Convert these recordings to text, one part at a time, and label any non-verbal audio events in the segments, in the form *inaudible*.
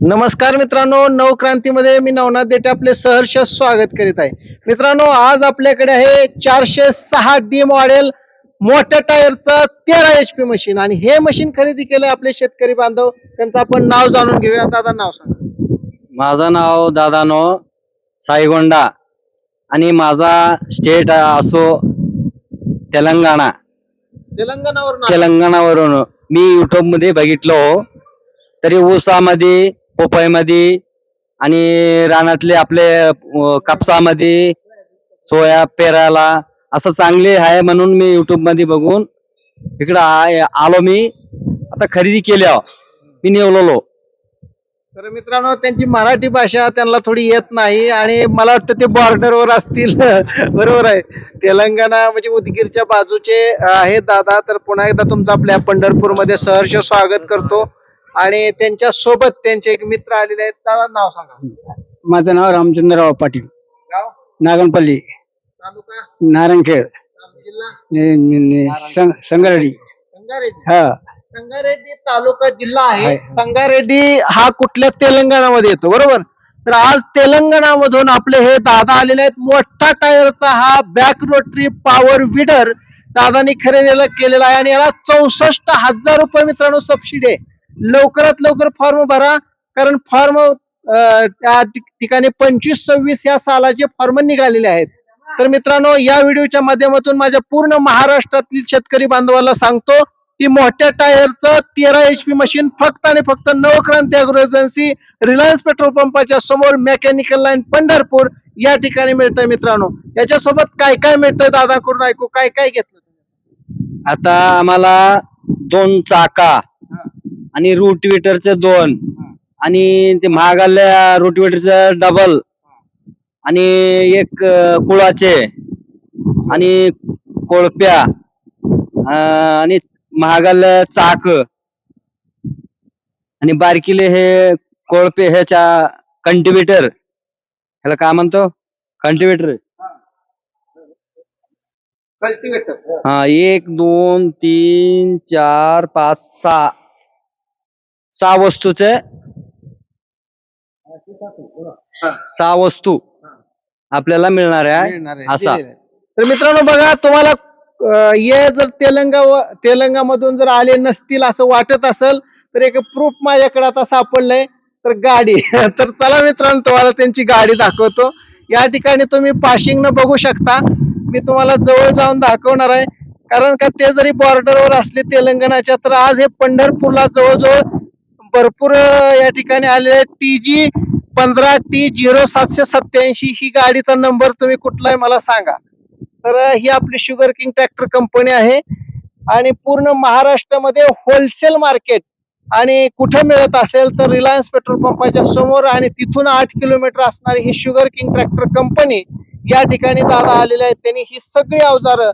नमस्कार मित्रांनो नवक्रांतीमध्ये मी नवनाथ देठे आपले सहर्ष स्वागत करीत आहे. मित्रांनो आज आपल्याकडे आहे चारशे सहा डी मॉडेल मोठ्या टायरचं तेरा एच पी मशीन आणि हे मशीन खरेदी केलंय आपले शेतकरी बांधव. त्यांचं आपण नाव जाणून घेऊया. दादा नाव सांगा. माझं नाव दादानो साईगोंडा. आणि माझा स्टेट असो तेलंगणा. तेलंगणावरून तेलंगणावरून मी युट्यूबमध्ये बघितलो तरी ऊसामध्ये पोपईमध्ये आणि रानातले आपले अं, कापसामध्ये सोया पेराला असं चांगले आहे म्हणून मी युट्यूबमध्ये बघून इकडं आ- आलो मी. आता खरेदी केल्या मी निवडलो तर मित्रांनो त्यांची मराठी भाषा त्यांना थोडी येत नाही आणि मला वाटतं ते बॉर्डरवर असतील. *laughs* बरोबर आहे. तेलंगणा म्हणजे उदगीरच्या बाजूचे आहेत दादा. तर पुन्हा एकदा तुमचं आपल्या पंढरपूरमध्ये सहर्ष स्वागत करतो. आणि त्यांच्यासोबत त्यांचे एक मित्र आलेले आहेत. दादा नाव सांगा. माझं नाव रामचंद्रराव पाटील. गाव? नागनपल्ली. तालुका? नारायणखेड जिल्हा? संगारेड्डी. हा. संगारेड्डी तालुका जिल्हा आहे. आहे. संगारेड्डी हा कुठल्या तेलंगणामध्ये येतो बरोबर? तर आज तेलंगणामधून आपले हे दादा आलेले आहेत. मोठा टायरचा हा बॅक रोटरी पॉवर विडर दादानी खरेदीला केलेला आहे आणि याला चौसष्ट हजार रुपये मित्रांनो सबसिडी आहे. लवकरात लवकर फॉर्म भरा. कारण फॉर्म त्या ठिकाणी पंचवीस सव्वीस या सालाचे फॉर्म निघालेले आहेत. तर मित्रांनो या व्हिडिओच्या माध्यमातून माझ्या पूर्ण महाराष्ट्रातील शेतकरी बांधवाला सांगतो की मोठ्या टायरचं तेरा एच पी मशीन फक्त आणि फक्त Navkranti agro agency Reliance petrol पंपाच्या समोर मेकॅनिकल लाईन पंढरपूर या ठिकाणी मिळतंय मित्रांनो. याच्यासोबत काय काय मिळतंय दादाकडून ऐकू? काय काय घेतलं तुम्ही? आता आम्हाला दोन चाका आणि रोटिवेटरचे दोन. आणि ते महागाल्या रोटिवेटरचं डबल आणि एक अं, कुळाचे. आणि कोळप्या. अं, आणि महागाल्या चाक. आणि बारकिले हे कोळपे ह्याच्या कंटिवेटर ह्याला काय म्हणतो? कंटिवेटर हा एक दोन तीन चार पाच सहा. सहा वस्तूचे? सहा वस्तू. आपल्याला मिळणार आहे असा. तर मित्रांनो बघा तुम्हाला अं, हे जर तेलंगा तेलंगामधून जर आले नसतील असं वाटत असेल तर एक प्रूफ माझ्याकडे आता सापडलंय. तर गाडी. *laughs* तर चला मित्रांनो तुम्हाला त्यांची गाडी दाखवतो. या ठिकाणी तुम्ही पाशिंग न बघू शकता. मी तुम्हाला जवळ जाऊन दाखवणार आहे. कारण का ते जरी बॉर्डरवर असले तेलंगणाच्या तर आज हे पंढरपूरला जवळजवळ भरपूर या ठिकाणी आलेले टी जी पंधरा टी झिरो सातशे सत्याऐंशी ही गाडीचा नंबर तुम्ही कुठला आहे मला सांगा. तर ही आपली शुगर किंग ट्रॅक्टर कंपनी आहे. आणि पूर्ण महाराष्ट्रामध्ये होलसेल मार्केट आणि कुठे मिळत असेल तर रिलायन्स पेट्रोल पंपाच्या समोर आणि तिथून आठ किलोमीटर असणारी ही शुगर किंग ट्रॅक्टर कंपनी या ठिकाणी दादा आलेली आहे त्यांनी ही सगळी अवजारं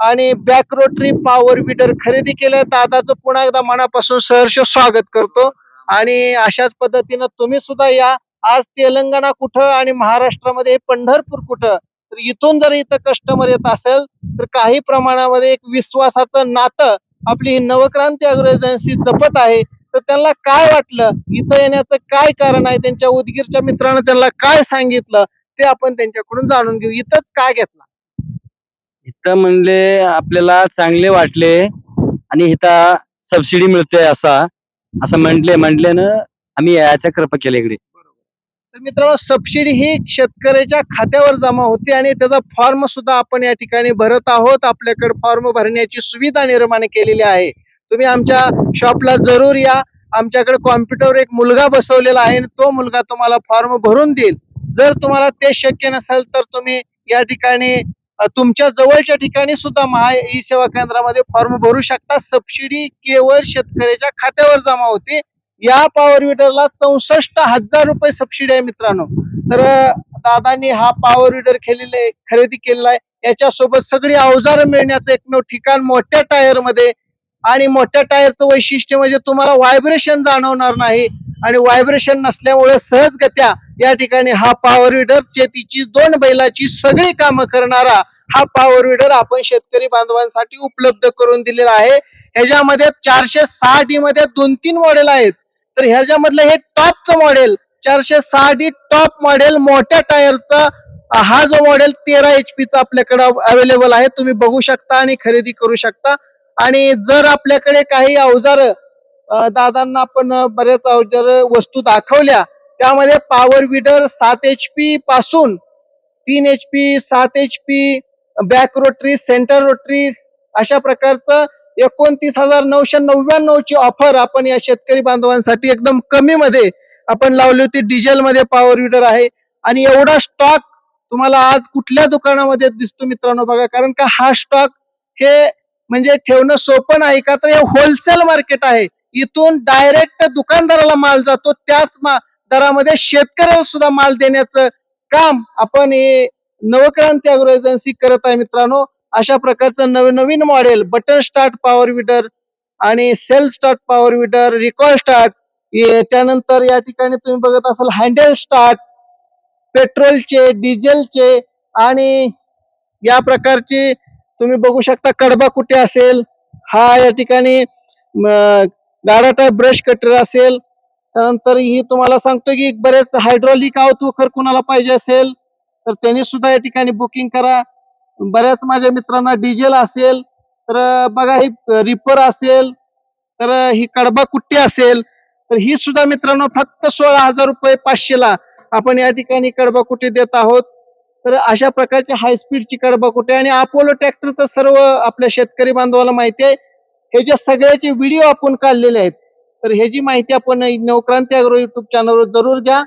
आणि बॅक रोटरी पॉवर विडर खरेदी केलं दादाचं पुन्हा एकदा मनापासून सहर्ष स्वागत करतो. आणि अशाच पद्धतीनं तुम्ही सुद्धा या. आज तेलंगणा कुठं आणि महाराष्ट्रामध्ये पंढरपूर कुठं? तर इथून जर इथं कस्टमर येत असेल तर काही प्रमाणामध्ये एक विश्वासाचं नातं आपली ही नवक्रांती अग्रो एजन्सी जपत आहे. तर त्यांना काय वाटलं? इथं येण्याचं काय कारण आहे? त्यांच्या उदगीरच्या मित्रानं त्यांना काय सांगितलं? ते आपण त्यांच्याकडून जाणून घेऊ. इथंच काय घेतला? इथं म्हणले आपल्याला चांगले वाटले आणि इथं सबसिडी मिळते असा. असं म्हटले म्हटले ना आम्ही याच्या कृपा केल्या इकडे. तर मित्रांनो सबसिडी ही शेतकऱ्याच्या खात्यावर जमा होते आणि त्याचा फॉर्म सुद्धा आपण या ठिकाणी भरत आहोत. आपल्याकडे फॉर्म भरण्याची सुविधा निर्माण केलेली आहे. तुम्ही आमच्या शॉपला जरूर या. आमच्याकडे कॉम्प्युटरवर एक मुलगा बसवलेला आहे आणि तो मुलगा तुम्हाला फॉर्म भरून देईल. जर तुम्हाला ते शक्य नसेल तर तुम्ही या ठिकाणी तुमच्या जवळच्या ठिकाणी सुद्धा महा ई सेवा केंद्रामध्ये फॉर्म भरू शकता. सबसिडी केवळ शेतकऱ्याच्या खात्यावर जमा होते. या पॉवर विडरला चौसष्ट हजार रुपये सबसिडी आहे मित्रांनो. तर दादानी दादांनी हा पॉवर विडर केलेले खरेदी केलेला आहे. याच्यासोबत सगळी अवजार मिळण्याचं एकमेव ठिकाण मोठ्या टायरमध्ये. आणि मोठ्या टायरचं वैशिष्ट्य म्हणजे तुम्हाला व्हायब्रेशन जाणवणार नाही. आणि व्हायब्रेशन नसल्यामुळे सहजगत्या या ठिकाणी हा पॉवर विडर शेतीची दोन बैलाची सगळी कामं करणारा हा पॉवर विडर आपण शेतकरी बांधवांसाठी उपलब्ध करून दिलेला आहे. ह्याच्यामध्ये चारशे सहा डी मध्ये दोन तीन मॉडेल आहेत. तर ह्याच्यामधलं हे टॉपचं मॉडेल चारशे सहा डी टॉप मॉडेल मोठ्या टायरचा हा जो मॉडेल तेरा एच पीचा आपल्याकडे अवेलेबल आहे. तुम्ही बघू शकता आणि खरेदी करू शकता. आणि जर आपल्याकडे काही अवजार दादांना आपण बऱ्याच बरेच वस्तू दाखवल्या. त्यामध्ये पॉवर विडर सात एच पी पासून तीन एच पी सात H P back rotary centre rotary अशा प्रकारचं एकोणतीस हजार नऊशे नव्याण्णव ची ऑफर आपण या शेतकरी बांधवांसाठी एकदम कमी मध्ये आपण लावली होती. डिझेल मध्ये पॉवर विडर आहे. आणि एवढा स्टॉक तुम्हाला आज कुठल्या दुकानामध्ये दिसतो मित्रांनो बघा. कारण का हा स्टॉक हे म्हणजे ठेवणं सोपं नाही का तर हे होलसेल मार्केट आहे. इथून डायरेक्ट दुकानदाराला माल जातो. त्याच मा- दरामध्ये शेतकऱ्याला सुद्धा माल देण्याचं काम आपण हे नवक्रांती अग्रो एजन्सी करत आहे मित्रांनो. अशा प्रकारचं नवीन नवीन model button start power weeder आणि self start power weeder recoil start त्यानंतर या ठिकाणी तुम्ही बघत असाल हँडल स्टार्ट पेट्रोलचे डिझेलचे आणि या प्रकारची तुम्ही बघू शकता कडबा कुठे असेल हा या ठिकाणी गाडा टाईप ब्रश कटर असेल त्यानंतर ही तुम्हाला सांगतो की बरेच हायड्रॉलिक आउटवखर कुणाला पाहिजे असेल तर त्यांनी सुद्धा या ठिकाणी बुकिंग करा. बऱ्याच माझ्या मित्रांना डिझेल असेल तर बघा ही रिपर असेल तर ही कडबा कुट्टी असेल तर ही सुद्धा मित्रांनो फक्त सोळा हजार रुपये पाचशेला आपण या ठिकाणी कडबा कुट्टी देत आहोत. तर अशा प्रकारची हाय स्पीडची कडबा कुठे आणि अपोलो ट्रॅक्टर तर सर्व आपल्या शेतकरी बांधवाला माहिती आहे. हे जे सगळ्याचे व्हिडिओ आपण काढलेले आहेत तर ह्याची माहिती आपण नवक्रांती अग्रो युट्यूब चॅनलवर जरूर घ्या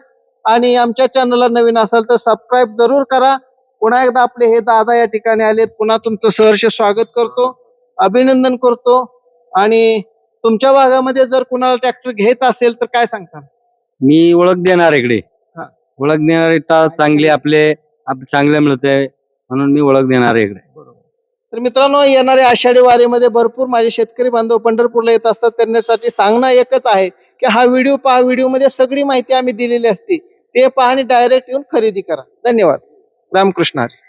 आणि आमच्या चॅनलला नवीन असाल तर सबस्क्राईब जरूर करा. पुन्हा एकदा आपले हे दादा या ठिकाणी आलेत. पुन्हा तुमचं सहर्ष स्वागत करतो अभिनंदन करतो आणि तुमच्या भागामध्ये जर कुणाला ट्रॅक्टर घ्यायचा असेल तर काय सांगता? मी ओळख देणार इकडे. ओळख देणार इथं चांगले आपले आप- चांगले मिळते म्हणून मी ओळख देणार आहे इकडे. तर मित्रांनो येणाऱ्या आषाढी वारीमध्ये भरपूर माझे शेतकरी बांधव पंढरपूरला येत असतात. त्यांच्यासाठी सांगणं एकच आहे की हा व्हिडिओ पहा. व्हिडिओमध्ये सगळी माहिती आम्ही दिलेली असते. ते पहा आणि डायरेक्ट येऊन खरेदी करा. धन्यवाद. रामकृष्णारी